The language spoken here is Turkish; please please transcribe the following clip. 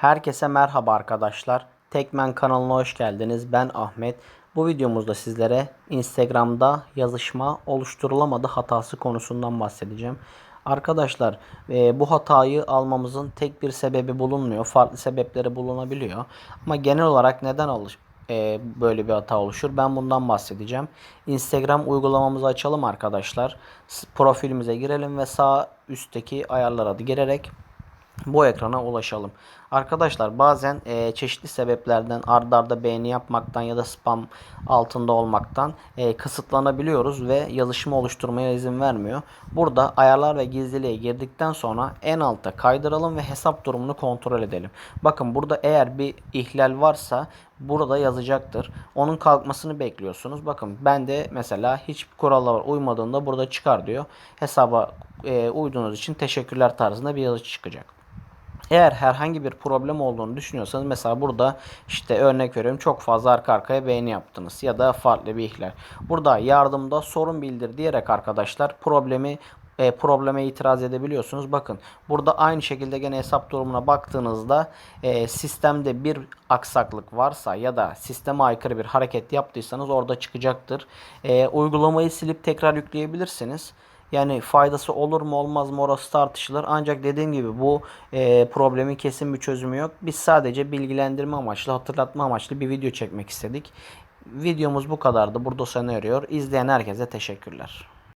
Herkese merhaba arkadaşlar. Tekmen kanalına hoş geldiniz. Ben Ahmet. Bu videomuzda sizlere Instagram'da yazışma oluşturulamadı hatası konusundan bahsedeceğim. Arkadaşlar e, bu hatayı almamızın tek bir sebebi bulunmuyor. Farklı sebepleri bulunabiliyor. Ama genel olarak neden alış e, böyle bir hata oluşur? Ben bundan bahsedeceğim. Instagram uygulamamızı açalım arkadaşlar. Profilimize girelim ve sağ üstteki ayarlara girerek bu ekrana ulaşalım. Arkadaşlar bazen e, çeşitli sebeplerden ard arda beğeni yapmaktan ya da spam altında olmaktan e, kısıtlanabiliyoruz ve yazışma oluşturmaya izin vermiyor. Burada ayarlar ve gizliliğe girdikten sonra en alta kaydıralım ve hesap durumunu kontrol edelim. Bakın burada eğer bir ihlal varsa burada yazacaktır. Onun kalkmasını bekliyorsunuz. Bakın ben de mesela hiçbir kurallara uymadığında burada çıkar diyor. Hesaba e, uyduğunuz için teşekkürler tarzında bir yazı çıkacak. Eğer herhangi bir problem olduğunu düşünüyorsanız mesela burada işte örnek veriyorum çok fazla arka arkaya beğeni yaptınız ya da farklı bir ihlal. Burada yardımda sorun bildir diyerek arkadaşlar problemi e, probleme itiraz edebiliyorsunuz. Bakın burada aynı şekilde gene hesap durumuna baktığınızda e, sistemde bir aksaklık varsa ya da sisteme aykırı bir hareket yaptıysanız orada çıkacaktır. E, uygulamayı silip tekrar yükleyebilirsiniz. Yani faydası olur mu olmaz mı orası tartışılır. Ancak dediğim gibi bu e, problemin kesin bir çözümü yok. Biz sadece bilgilendirme amaçlı, hatırlatma amaçlı bir video çekmek istedik. Videomuz bu kadardı. Burada sona eriyor. İzleyen herkese teşekkürler.